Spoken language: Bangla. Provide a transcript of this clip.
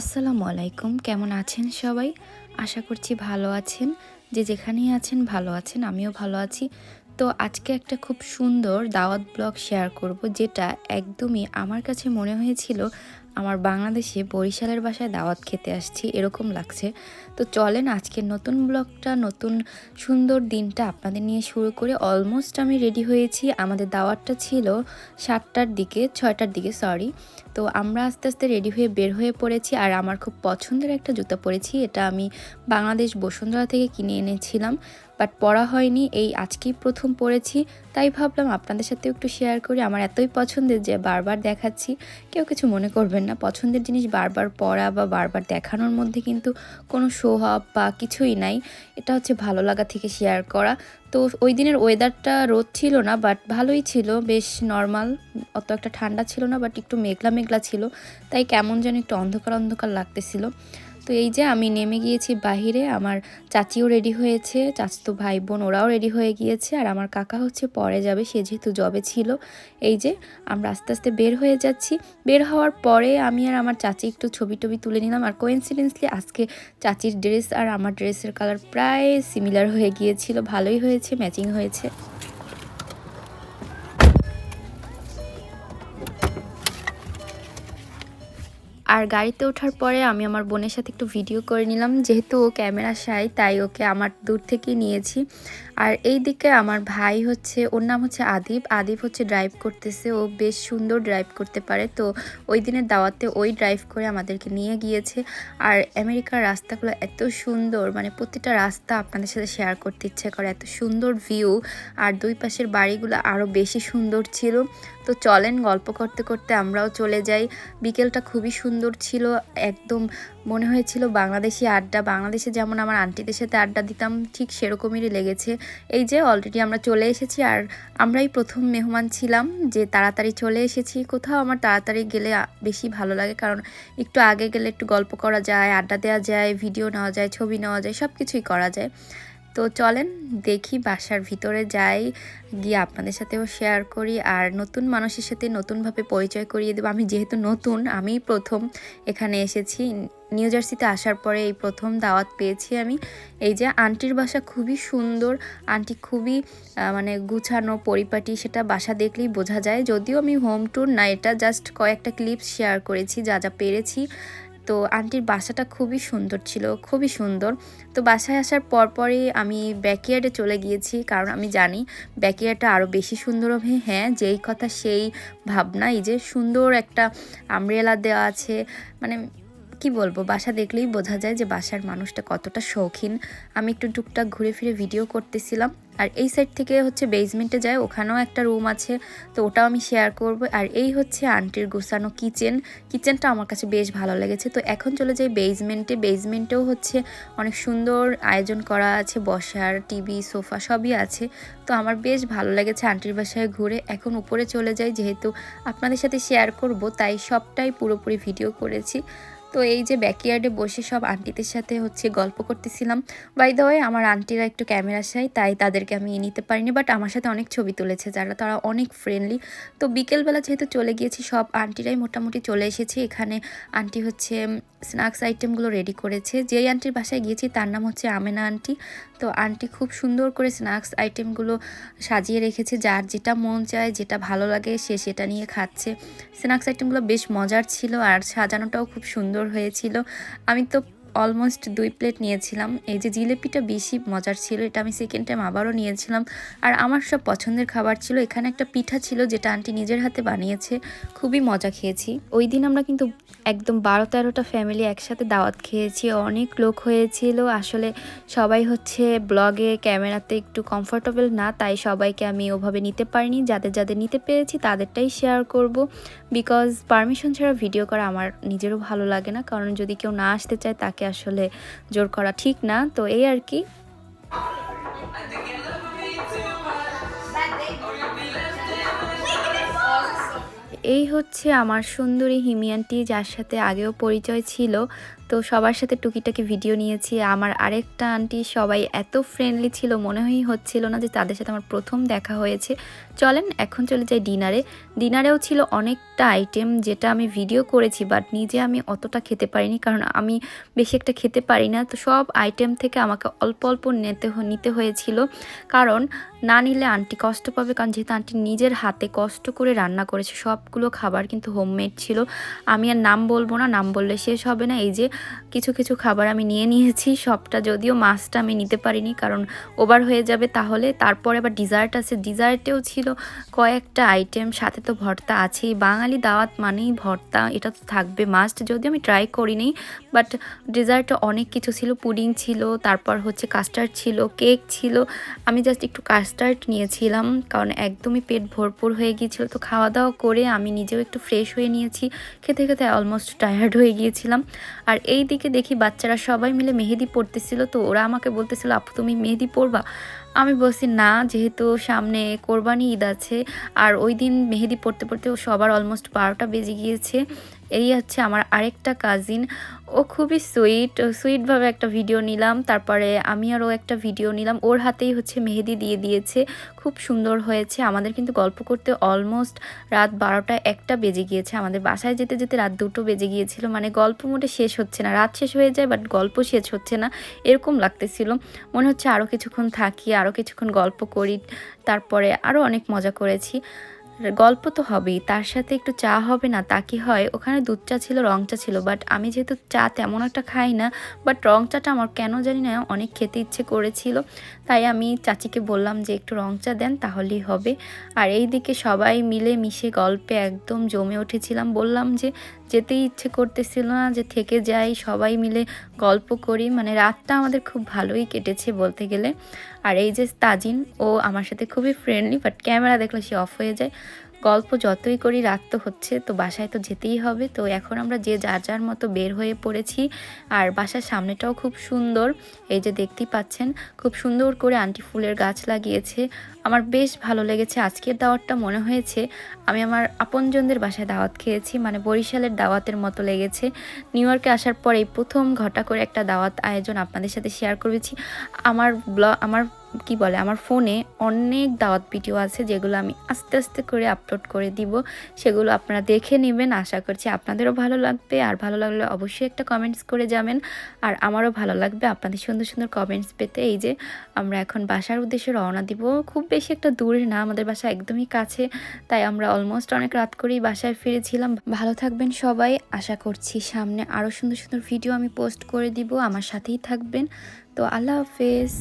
আসসালামু আলাইকুম। কেমন আছেন সবাই? আশা করছি ভালো আছেন। যে যেখানেই আছেন, ভালো আছেন, আমিও ভালো আছি। তো আজকে একটা খুব সুন্দর দাওয়াত ব্লগ শেয়ার করব, যেটা একদমই আমার কাছে মনে হয়েছিল আমার বাংলাদেশে বরিশালের বাসায় দাওয়াত খেতে আসছি, এরকম লাগছে। তো চলেন আজকের নতুন ব্লগটা, নতুন সুন্দর দিনটা আপনাদের নিয়ে শুরু করে অলমোস্ট আমি রেডি হয়েছি। আমাদের দাওয়াতটা ছিল সাতটার দিকে, ছয়টার দিকে, সরি। তো আমরা আস্তে আস্তে রেডি হয়ে বের হয়ে পড়েছি আর আমার খুব পছন্দের একটা জুতা পরেছি, এটা আমি বাংলাদেশ বসুন্ধরা থেকে কিনে এনেছিলাম। বাট পড়া হয়নি, এই আজকেই প্রথম পড়েছি, তাই ভাবলাম আপনাদের সাথে একটু শেয়ার করি। আমার এতই পছন্দের যে বারবার দেখাচ্ছি, কেউ কিছু মনে করবেন না। পছন্দের জিনিস বারবার পড়া বা বারবার দেখানোর মধ্যে কিন্তু কোনো শো অফ বা কিছুই নাই। এটা হচ্ছে ভালো লাগা থেকে শেয়ার করা। তো ওই দিনের ওয়েদারটা রোদ ছিল না বাট ভালোই ছিল। বেশ নর্মাল অত একটা ঠান্ডা ছিল না বাট একটু মেঘলা মেঘলা ছিল। তাই কেমন যেন একটু অন্ধকার অন্ধকার লাগতেছিল। তো এই যে আমি নেমে গিয়েছি বাহিরে, আমার চাচিও রেডি হয়েছে, চাচতো ভাই বোন ওরাও রেডি হয়ে গিয়েছে, আর আমার কাকা হচ্ছে পরে যাবে, সে যেহেতু জবে ছিল। এই যে আমরা আস্তে আস্তে বের হয়ে যাচ্ছি। বের হওয়ার পরে আমি আর আমার চাচি একটু ছবি টবি তুলে নিলাম, আর কোইন্সিডেন্সলি আজকে চাচির ড্রেস আর আমার ড্রেসের কালার প্রায় সিমিলার হয়ে গিয়েছিল, ভালোই হয়েছে ম্যাচিং হয়েছে। আর গাড়িতে ওঠার পরে আমি আমার বোনের সাথে একটু ভিডিও করে নিলাম। যেহেতু ও ক্যামেরা সাই তাই ওকে আমার দূর থেকে নিয়েছি। আর এই দিকে আমার ভাই হচ্ছে, ওর নাম হচ্ছে আদিব। আদিব হচ্ছে ড্রাইভ করতেছে। ও বেশ সুন্দর ড্রাইভ করতে পারে। তো ওই দিনের দাওয়াতে ওই ড্রাইভ করে আমাদেরকে নিয়ে গিয়েছে। আর আমেরিকার রাস্তাগুলো এত সুন্দর মানে প্রতিটা রাস্তা আপনাদের সাথে শেয়ার করতে ইচ্ছে করে, এত সুন্দর ভিউ আর দুই পাশের বাড়িগুলো আরও বেশি সুন্দর ছিল। তো চলেন গল্প করতে করতে আমরাও চলে যাই। বিকেলটা খুবই সুন্দর ছিল। একদম মনে হয়েছিল বাংলাদেশি আড্ডা। বাংলাদেশে যেমন আমার আন্টিদের সাথে আড্ডা দিতাম, ঠিক সেরকমই লেগেছে। এই যে অলরেডি আমরা চলে এসেছি আর আমরাই প্রথম মেহমান ছিলাম, যে তাড়াতাড়ি চলে এসেছি। কোথাও আমার তাড়াতাড়ি গেলে বেশি ভালো লাগে কারণ একটু আগে গেলে একটু গল্প করা যায়, আড্ডা দেওয়া যায় ভিডিও নেওয়া যায়, ছবি নেওয়া যায় সব কিছুই করা যায়। তো চলেন দেখি বাসার ভিতরে যাই, গিয়ে আপনাদের সাথেও শেয়ার করি। আর নতুন মানুষের সাথে নতুনভাবে পরিচয় করিয়ে দেবো। আমি যেহেতু নতুন, আমি প্রথম এখানে এসেছি। নিউ জার্সিতে আসার পরে এই প্রথম দাওয়াত পেয়েছি আমি। এই যে আন্টির বাসা খুবই সুন্দর। আন্টি খুবই মানে গুছানো, পরিপাটি, সেটা বাসা দেখলেই বোঝা যায়। যদিও আমি হোম ট্যুর না, এটা জাস্ট কয়েকটা ক্লিপস শেয়ার করেছি, যা যা পেরেছি। তো আন্টির বাসাটা খুবই সুন্দর ছিল, খুবই সুন্দর। তো বাসায় আসার পরপরই আমি ব্যাকইয়ার্ডে চলে গিয়েছি, কারণ আমি জানি ব্যাকইয়ার্ডটা আরও বেশি সুন্দর হবে। হ্যাঁ যেই কথা সেই ভাবনা, এই যে সুন্দর একটা আমরেলা দেওয়া আছে মানে কি বলব, বাসা দেখলেই বোঝা যায় যে বাসার মানুষটা কতটা শৌখিন। আমি একটু টুকটাক ঘুরে ফিরে ভিডিও করতেছিলাম। আর এই সাইড থেকে হচ্ছে বেসমেন্টে যায়, ওখানেও একটা রুম আছে, তো ওটাও আমি শেয়ার করব। আর এই হচ্ছে আন্টির গোছানো কিচেন কিচেনটা আমার কাছে বেশ ভালো লেগেছে। তো এখন চলে যাই বেসমেন্টে বেসমেন্টেও হচ্ছে অনেক সুন্দর আয়োজন করা আছে, বসার টিভি সোফা সবই আছে। তো আমার বেশ ভালো লেগেছে আন্টির বাসায় ঘুরে। এখন উপরে চলে যাই, যেহেতু আপনাদের সাথে শেয়ার করব, তাই সবটাই পুরোপুরি ভিডিও করেছি। তো এই যে ব্যাকইয়ার্ডে বসে সব আন্টিদের সাথে হচ্ছে গল্প করতেছিলাম। বাই দ্য আমার আন্টিরা একটু ক্যামেরা চাই তাই তাদেরকে আমি নিতে পারিনি বাট আমার সাথে অনেক ছবি তুলেছে যারা, তারা অনেক ফ্রেন্ডলি তো বিকেলবেলা যেহেতু চলে গিয়েছি, সব আন্টিরাই মোটামুটি চলে এসেছে। এখানে আন্টি হচ্ছে স্ন্যাক্স আইটেমগুলো রেডি করেছে। যেই আন্টির বাসায় গিয়েছি, তার নাম হচ্ছে আমেনা আন্টি। তো আন্টি খুব সুন্দর করে স্ন্যাক্স আইটেমগুলো সাজিয়ে রেখেছে। যার যেটা মন চায়, যেটা ভালো লাগে, সে সেটা নিয়ে খাচ্ছে। স্ন্যাক্স আইটেমগুলো বেশ মজার ছিল, আর সাজানোটাও খুব সুন্দর হয়েছিল। আমি তো অলমোস্ট দুই প্লেট নিয়েছিলাম। এই যে জিলেপিটা বেশি মজার ছিল, এটা আমি সেকেন্ড টাইম আবারও নিয়েছিলাম। আর আমার সব পছন্দের খাবার ছিল, এখানে একটা পিঠা ছিল যেটা আন্টি নিজের হাতে বানিয়েছে, খুবই মজা খেয়েছি। ওই দিন আমরা কিন্তু একদম বারো তেরোটা ফ্যামিলি একসাথে দাওয়াত খেয়েছি, অনেক লোক হয়েছিল। আসলে সবাই হচ্ছে ব্লগে ক্যামেরাতে একটু কমফোর্টেবল না, তাই সবাইকে আমি ওভাবে নিতে পারিনি। যাদের যাদের নিতে পেরেছি, তাদেরটাই শেয়ার করব। বিকজ পারমিশন ছাড়া ভিডিও করা আমার নিজেরও ভালো লাগে না। কারণ যদি কেউ না আসতে চায়, তাকে তাকে আসলে জোর করা ঠিক না। তো এই আর কি। এই হচ্ছে আমার সুন্দরী হিমিয়ানটি, যার সাথে আগেও পরিচয় ছিল। তো সবার সাথে টুকিটাকি ভিডিও নিয়েছি। আমার আরেকটা আন্টি সবাই এত ফ্রেন্ডলি ছিল মনে হয়ই হচ্ছিল না যে তাদের সাথে আমার প্রথম দেখা হয়েছে। চলেন এখন চলে যাই ডিনারে ডিনারেও ছিল অনেকটা আইটেম যেটা আমি ভিডিও করেছি বাট নিজে আমি অতটা খেতে পারিনি, কারণ আমি বেশি একটা খেতে পারি না। তো সব আইটেম থেকে আমাকে অল্প অল্প নিতে নিতে হয়েছিল। কারণ না নিলে আন্টি কষ্ট পাবে, কারণ যেহেতু আন্টি নিজের হাতে কষ্ট করে রান্না করেছে, সবগুলো খাবার কিন্তু হোমমেড ছিল। আমি আর নাম বলব না, নাম বললে শেষ হবে না। এই যে কিছু কিছু খাবার আমি নিয়ে নিয়েছি, সবটা যদিও মাছটা আমি নিতে পারিনি কারণ ওভার হয়ে যাবে তাহলে। তারপরে আবার ডিজার্ট আছে ডিজার্টেও ছিল কয়েকটা আইটেম সাথে তো ভর্তা আছেই। বাঙালি দাওয়াত মানেই ভর্তা, এটা তো থাকবে মাস্ট যদিও আমি ট্রাই করিনি বাট ডেজার্টে অনেক কিছু ছিল। পুডিং ছিল, তারপর হচ্ছে কাস্টার্ড ছিল কেক ছিল। আমি জাস্ট একটু কাস্টার্ড নিয়েছিলাম কারণ একদমই পেট ভরপুর হয়ে গিয়েছিল। তো খাওয়া দাওয়া করে আমি নিজেও একটু ফ্রেশ হয়ে নিয়েছি। খেতে খেতে অলমোস্ট টায়ার্ড হয়ে গিয়েছিলাম। আর এই দিকে দেখি বাচ্চারা সবাই মিলে মেহেদি পড়তেছিল তো ওরা আমাকে বলতেছিল, আপু, তুমি মেহেদি পড়বা আমি বলছি, না, যেহেতু সামনে কোরবানি ঈদ আছে, আর ওই দিন মেহেদি পড়তে পড়তে সবার অলমোস্ট বারোটা বেজে গিয়েছে। এই হচ্ছে আমার আরেকটা কাজিন ও খুবই সুইট সুইটভাবে একটা ভিডিও নিলাম। তারপরে আমি আরও একটা ভিডিও নিলাম। ওর হাতেই হচ্ছে মেহেদি দিয়ে দিয়েছে। খুব সুন্দর হয়েছে। আমাদের কিন্তু গল্প করতে অলমোস্ট রাত বারোটা একটা বেজে গিয়েছে। আমাদের বাসায় যেতে যেতে রাত দুটো বেজে গিয়েছিল। মানে গল্প মোটে শেষ হচ্ছে না। রাত শেষ হয়ে যায় বাট গল্প শেষ হচ্ছে না। এরকম লাগতেছিল। মনে হচ্ছে আরও কিছুক্ষণ থাকি, আরও কিছুক্ষণ গল্প করি। তারপরে আরও অনেক মজা করেছি। গল্প তো হবেই, তার সাথে একটু চা হবে না, তা কি হয়? ওখানে দুধ চা ছিল, রং চা ছিল বাট আমি যেহেতু চা তেমন একটা খাই না বাট রং চাটা আমার কেন জানি না, অনেক খেতে ইচ্ছে করেছিল, তাই আমি চাচিকে বললাম যে একটু রং চা দেন, তাহলেই হবে। আর এই দিকে সবাই মিলে মিশে গল্পে একদম জমে উঠেছিলাম, বললাম যে যেতেই ইচ্ছে করতেছিল না যে থেকে যাই, সবাই মিলে গল্প করি। মানে রাতটা আমাদের খুব ভালোই কেটেছে বলতে গেলে। আর এই যে তাজিন, ও আমার সাথে খুবই ফ্রেন্ডলি বাট ক্যামেরা দেখলে সে অফ হয়ে যায়। গল্প যতই করি, রাত তো হচ্ছে, তো বাসায় তো যেতেই হবে। তো এখন আমরা যে যার যার মতো বের হয়ে পড়েছি, আর বাসার সামনেটাও খুব সুন্দর। এই যে দেখতেই পাচ্ছেন, খুব সুন্দর করে আন্টি ফুলের গাছ লাগিয়েছে। আমার বেশ ভালো লেগেছে। আজকের দাওয়ারটা মনে হয়েছে। আমি আমার আপনজনদের বাসায় দাওয়াত খেয়েছি মানে বরিশালের দাওয়াতের মতো লেগেছে। নিউ ইয়র্কে আসার পর এই প্রথম ঘটা করে একটা দাওয়াত আয়োজন আপনাদের সাথে শেয়ার করেছি। আমার ব্লগ আমার কি বলে, আমার ফোনে অনেক দাওয়াত ভিডিও আছে, যেগুলো আমি আস্তে আস্তে করে আপলোড করে দিব। সেগুলো আপনারা দেখে নেবেন, আশা করছি আপনাদেরও ভালো লাগবে। আর ভালো লাগলে অবশ্যই একটা কমেন্টস করে যাবেন। আর আমারও ভালো লাগবে আপনাদের সুন্দর সুন্দর কমেন্টস পেতে। এই যে আমরা এখন বাসার উদ্দেশ্যে রওনা দিব। খুব বেশি একটা দূরে না, আমাদের বাসা একদমই কাছে, তাই আমরা অলমোস্ট অনেক রাত করেই বাসায় ফিরেছিলাম। ভালো থাকবেন সবাই। আশা করছি সামনে আরও সুন্দর সুন্দর ভিডিও আমি পোস্ট করে দিব। আমার সাথেই থাকবেন। তো আল্লাহ হাফেজ।